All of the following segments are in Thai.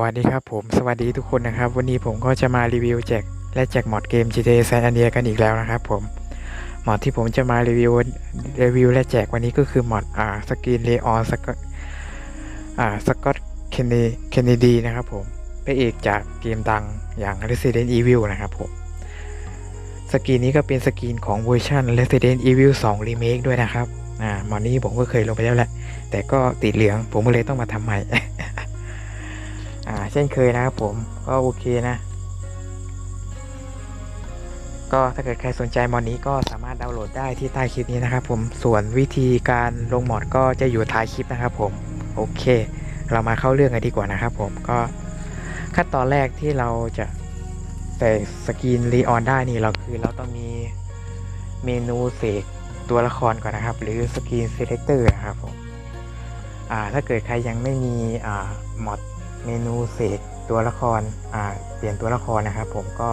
วัสดีครับผมสวัสดีทุกคนนะครับ วันนี้ผมก็จะมารีวิวแจกและแจกมอดเกม GTA San Andreas กันอีกแล้วนะครับผมมอดที่ผมจะมารีวิวรีวิวและแจกวันนี้ก็คือมอดอ่าสกรีนเลออนสกอ่าสกอตเคนเนเคนเนดีนะครับผมพระเอกจากเกมดังอย่าง Resident Evil นะครับผมสกรีนนี้ก็เป็นสกรีนของเวอร์ชัน Resident Evil 2 Remake ด้วยนะครับอ่ามอดนี้ผมก็เคยลงไปแล้วแหละแต่ก็ติดเหลืองผมก็เลยต้องมาทำใหม่ เช่นเคยนะครับผมก็โอเคนะ ก็ถ้าเกิดใครสนใจมอดนี้ก็สามารถดาวน์โหลดได้ที่ใต้คลิปนี้นะครับผมส่วนวิธีการลงมอดก็จะอยู่ท้ายคลิปนะครับผมโอเค เรามาเข้าเรื่องกันดีกว่านะครับผมก็ขั้นตอนแรกที่เราจะใส่สกรีนรีออนได้นี่เราคือเราต้องมีเมนูเสกตัวละครก่อนนะครับ หรือสกรีนเซเลคเตอร์นะครับผมถ้าเกิดใครยังไม่มีมอด เมนูเสกตัวละครอ่าเปลี่ยนตัวละครนะครับ ผมก็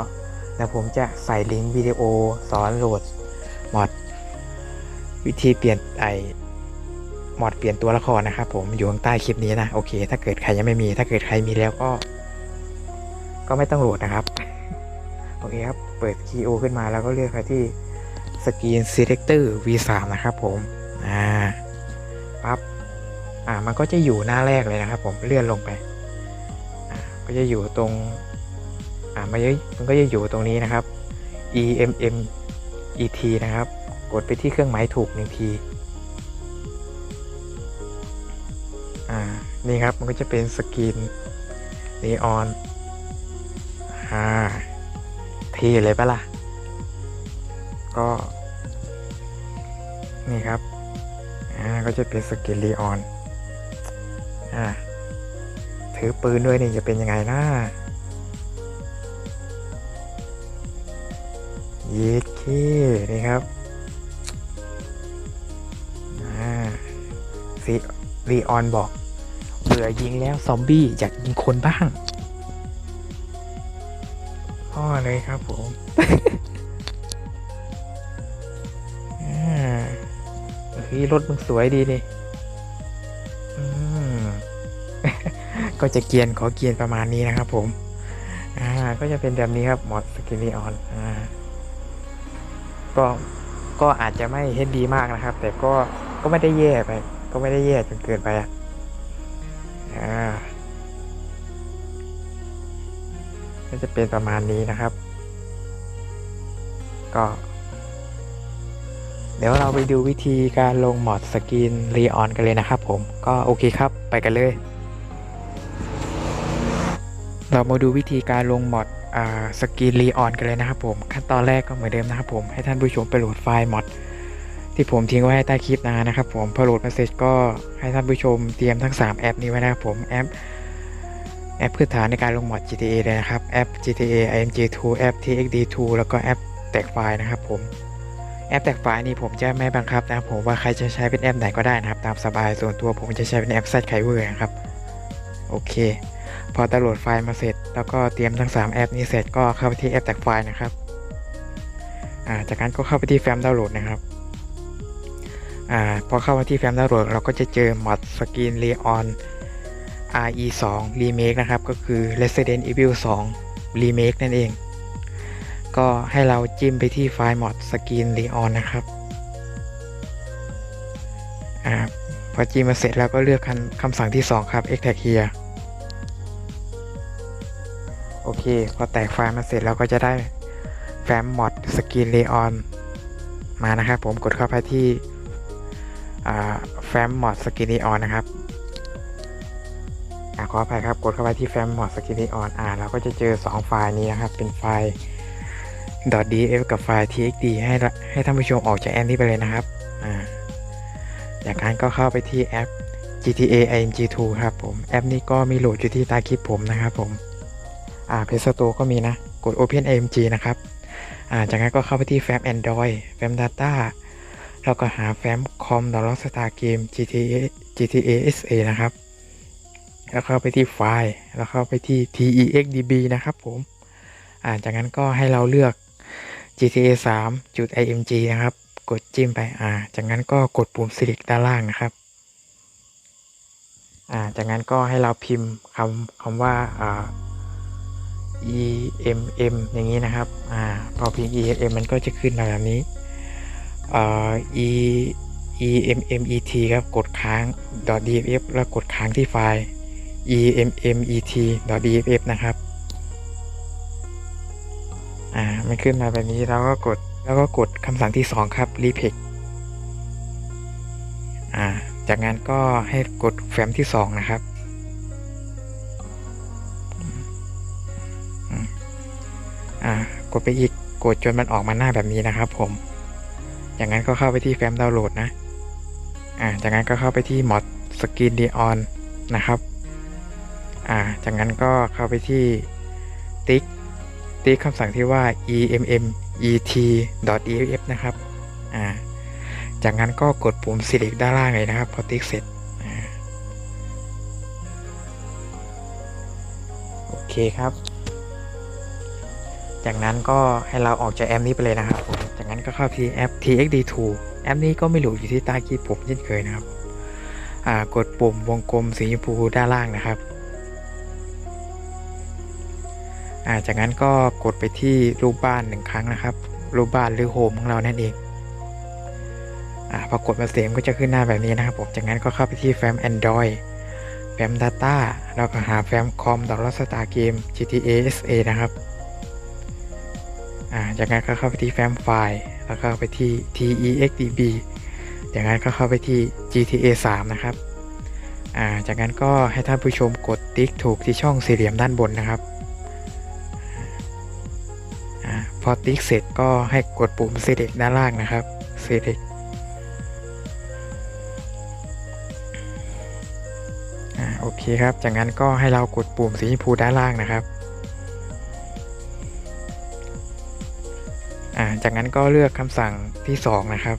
แล้วผมจะใส่ลิงก์วิดีโอสอนโหลดมอดวิธีเปลี่ยนไอมอดเปลี่ยนตัวละครนะครับ ผมอยู่ข้างใต้คลิปนี้นะโอเค ถ้าเกิดใครยังไม่มี ถ้าเกิดใครมีแล้วก็ ก็ไม่ต้องโหลดนะครับโอเคครับเปิดคีโอขึ้นมาแล้วก็เลือกไปที่สกรีน Selector V3 นะครับ ผมอ่าปั๊บอ่ามันก็จะอยู่หน้าแรกเลยนะครับ ผมเลื่อนลงไป ก็จะอยู่ตรงอ่ามันจะมันก็จะอยู่ตรงนี้นะครับ e m m e t นะครับ กดไปที่เครื่องหมายถูกหนึ่งทีอ่านี่ครับมันก็จะเป็นสกรีนนีออนอ่าท่เลยปะล่ะ ก็ นี่ครับอ่าก็จะเป็นสกรีนนีออนอ่า ถือปืนด้วยนี่จะเป็นยังไงนะย็ดเคนี่ครับอ่าซีรีออนบอก เบื่อยิงแล้วซอมบี้อยากยิงคนบ้างพ่อเลยครับผมอ่าเฮ้ยรถมึงสวยดีนี่ ก็จะเกียนขอเกียนประมาณนี้นะครับผมอ่าก็จะเป็นแบบนี้ครับมอดสกิล l ออนอ่าก็ก็อาจจะไม่เฮ็ดดีมากนะครับ แต่ก็ก็ไม่ได้แย่ไป ก็ไม่ได้แย่จนเกินไปอะก็จะเป็นประมาณนี้นะครับ ก็ เดี๋ยวเราไปดูวิธีการลงมอดสกรีนรีออนกันเลยนะครับผมก็โอเคครับไปกันเลย เรามาดูวิธีการลงมอดสกรีนรีออนกันเลยนะครับผมขั้นตอนแรกก็เหมือนเดิมนะครับผมให้ท่านผู้ชมไปโหลดไฟล์มอดที่ผมทิ้งไว้ใต้คลิปนะนะครับผมพอโหลดมาเสร็จก็ให้ท่านผู้ชมเตรียมทั้ง 3 แอปนี้ไว้นะครับผมแอปแอปพื้นฐานในการลงมอด GTA เลยนะครับแอป GTA IMG2 แอป TXD2 แล้วก็แอปแตกไฟล์นะครับผมแอปแตกไฟล์นี่ผมจะไม่บังคับนะครับผมว่าใครจะใช้เป็นแอปไหนก็ได้นะครับตามสบายส่วนตัวผมจะใช้เป็นแอป z k y v e r นะครับโอเค พอดาวน์โหลดไฟล์มาเสร็จ แล้วก็เตรียมทั้ง 3 แอปนี้เสร็จก็เข้าไปที่แอปแตกไฟล์นะครับจากนั้นก็เข้าไปที่แฟ้มดาวน์โหลดนะครับอพอเข้ามาที่แฟ้มดาวน์โหลด เราก็จะเจอ mod skin Leon RE 2 Remake นะครับ ก็คือ Resident Evil 2 Remake นั่นเอง ก็ให้เราจิ้มไปที่ไฟล์ mod skin Leon นะครับอพอจิ้มมาเสร็จแล้วก็เลือกคำคำสั่งที่ 2 ครับ extract here เค พอแตกไฟล์มาเสร็จเราก็จะได้แฟ้ม mod skin Leon มานะครับผมกดเข้าไปที่แฟ้ม mod skin Leon นนะครับอ่าขออภัยครับกดเข้าไปที่แฟ้ม mod skin Leon อ่าเราก็จะเจอ 2 ไฟล์นี้นะครับ เป็นไฟล์ .df กับไฟล์ txd ให้ให้ท่านผู้ชมออกจากแอปนี้ไปเลยนะครับอ่าจากนั้นก็เข้าไปที่แอป GTA IMG2 ครับผม แอปนี้ก็มีโหลดอยู่ที่ใต้คลิปผมนะครับผม อ่า Play Store ก็มีนะ กด Open IMG นะครับ อ่า จากนั้นก็เข้าไปที่แฟ้ม Android แฟ้ม Data แล้วก็หาแฟ้ม com d o w n l o a d Star Game GTA GTA SA นะครับ แล้วเข้าไปที่ไฟล์ แล้วเข้าไปที่ TEXDB นะครับผม อ่า จากนั้นก็ให้เราเลือก GTA 3จุด IMG นะครับ กดจิ้มไป อ่า จากนั้นก็กดปุ่ม select ด้านล่างนะครับอ่าจากนั้นก็ให้เราพิมพ์คำคำว่าอ่า e m m อย่างนี้นะครับ อ่า พอพิมพ์ e m m มันก็จะขึ้นมาแบบนี้อ่า e e m m e t ครับ กดค้าง .dff แล้วกดค้างที่ไฟล์ e m m e t .dff นะครับ อ่า มันขึ้นมาแบบนี้เราก็กด แล้วก็กดคำสั่งที่ 2 ครับ repeat อ่า จากนั้นก็ให้กดแฟ้มที่ 2 นะครับ กดไปอีกกดจนมันออกมาหน้าแบบนี้นะครับ ผมจากนั้นก็เข้าไปที่แฟ้มดาวน์โหลดนะ อ่า จากนั้นก็เข้าไปที่ mod screen d on นะครับ อ่า จากนั้นก็เข้าไปที่ติ๊กติ๊กคำสั่งที่ว่า emm et def นะครับ อ่า จากนั้นก็กดปุ่ม select ด้านล่างเลยนะครับ พอติ๊กเสร็จโอเคครับ จากนั้นก็ให้เราออกจากแอปนี้ไปเลยนะครับผมจากนั้นก็เข้าที่แอป txd2 แอปนี้ก็ไม่หลูอยู่ที่ใต้คีย์ผมเช่นเคยนะครับอ่ากดปุ่มวงกลมสีชมพูด้านล่างนะครับอ่าจากนั้นก็กดไปที่รูปบ้านหนึ่งครั้งนะครับ รูปบ้านหรือโฮมของเรานั่นเองอ่าพอกดมาเสียงก็จะขึ้นหน้าแบบนี้นะครับผมจากนั้นก็เข้าไปที่แฟ้ม Android แฟ้ม Data แล้วก็หาแฟ้ม com ดอลลาร์สตาร์เกม GTA SA นะครับ อ่าจากนั้นก็เข้าไปที่แฟ้มไฟล์ แล้วก็เข้าไปที่ TEXDB จากนั้นก็เข้าไปที่ GTA 3 นะครับ อ่า จากนั้นก็ให้ท่านผู้ชมกดติ๊กถูกที่ช่องสี่เหลี่ยมด้านบนนะครับ อ่า พอติ๊กเสร็จก็ให้กดปุ่ม select ด้านล่างนะครับ select อ่า โอเคครับ จากนั้นก็ให้เรากดปุ่มสีชมพูด้านล่างนะครับ อ่าจากนั้นก็เลือกคำสั่งที่ 2 นะครับ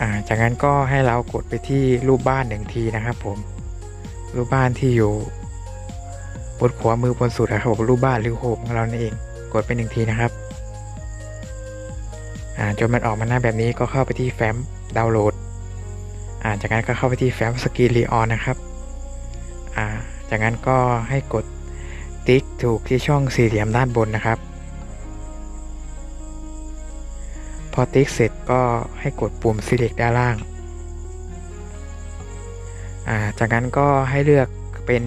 อ่าจากนั้นก็ให้เรากดไปที่รูปบ้านหนึ่งทีนะครับผม รูปบ้านที่อยู่บนขวามือบนสุดนะครับผมรูปบ้านหรือโฮมของเรานั่นเอง กดไปหนึ่งทีนะครับ อ่าจนมันออกมาหน้าแบบนี้ก็เข้าไปที่แฟ้มดาวน์โหลด อ่าจากนั้นก็เข้าไปที่แฟ้มสกีรีออนนะครับ อ่า จากนั้นก็ให้กดติ๊กถูกที่ช่องสี่เหลี่ยมด้านบนนะครับ พอติ๊กเสร็จก็ให้กดปุ่ม select ด้านล่างาจากนั้นก็ให้เลือกเป็น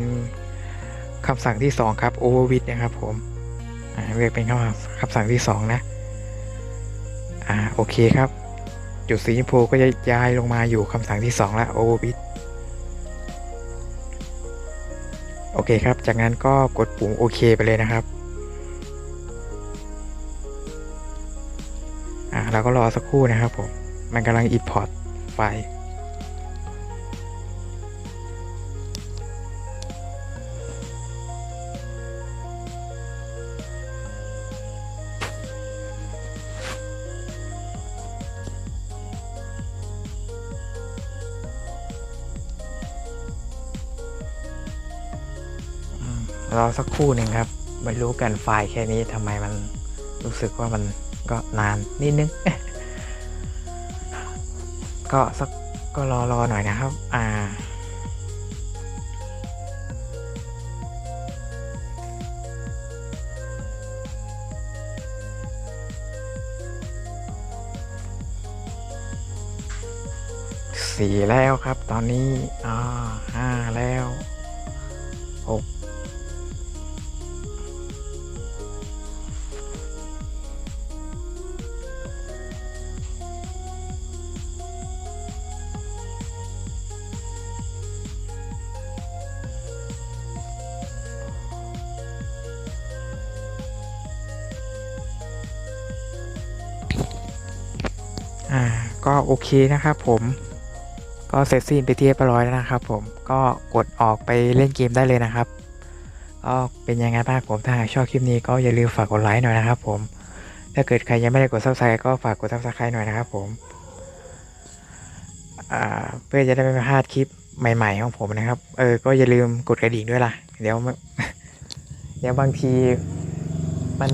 คำสั่งที่ 2 ครับ overwidth นะครับผมเลือกเป็นคำคำสั่งที่ 2 นะอ่าโอเคครับ จุดสีชมพูก็จะย้ายลงมาอยู่คำสั่งที่ 2 แล้ว overwidth โอเคครับ จากนั้นก็กดปุ่มโอเคไปเลยนะครับอ่าเราก็รอสักครู่นะครับผม มันกำลัง import ไฟล์ รอสักครู่หนึ่งครับ ไม่รู้กันไฟล์แค่นี้ทำไมมันรู้สึกว่ามันก็นานนิดนึง ก็สักก็รอรอหน่อยนะครับ อ่าสี่แล้วครับ ตอนนี้ อ่าห้าแล้วหก ก็โอเคนะครับผมก็เสร็จสิ้นไปที่เรียบร้อยแล้วนะครับ ผมก็กดออกไปเล่นเกมได้เลยนะครับก็เป็นยังไงบ้างผมถ้าหากชอบคลิปนี้ก็อย่าลืมฝากกดไลค์หน่อยนะครับ ผม ถ้าเกิดใครยังไม่ได้กด subscribe ก็ฝากกด subscribe หน่อยนะครับ ผมเพื่อจะได้ไม่พลาดคลิปใหม่ ๆ ของผมนะครับ เออ ก็อย่าลืมกดกระดิ่งด้วยล่ะ เดี๋ยวเดี๋ยวบางทีมัน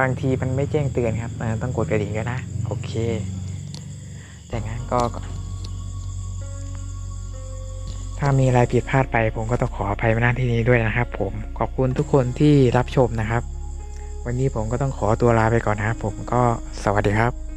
บางทีมันไม่แจ้งเตือนครับต้องกดกระดิ่งด้วยนะ โอเค อย่างนั้นก็ ถ้ามีอะไรผิดพลาดไป ผมก็ต้องขออภัยมาณที่นี้ด้วยนะครับ ผมขอบคุณทุกคนที่รับชมนะครับ วันนี้ผมก็ต้องขอตัวลาไปก่อนนะครับ ผมก็สวัสดีครับ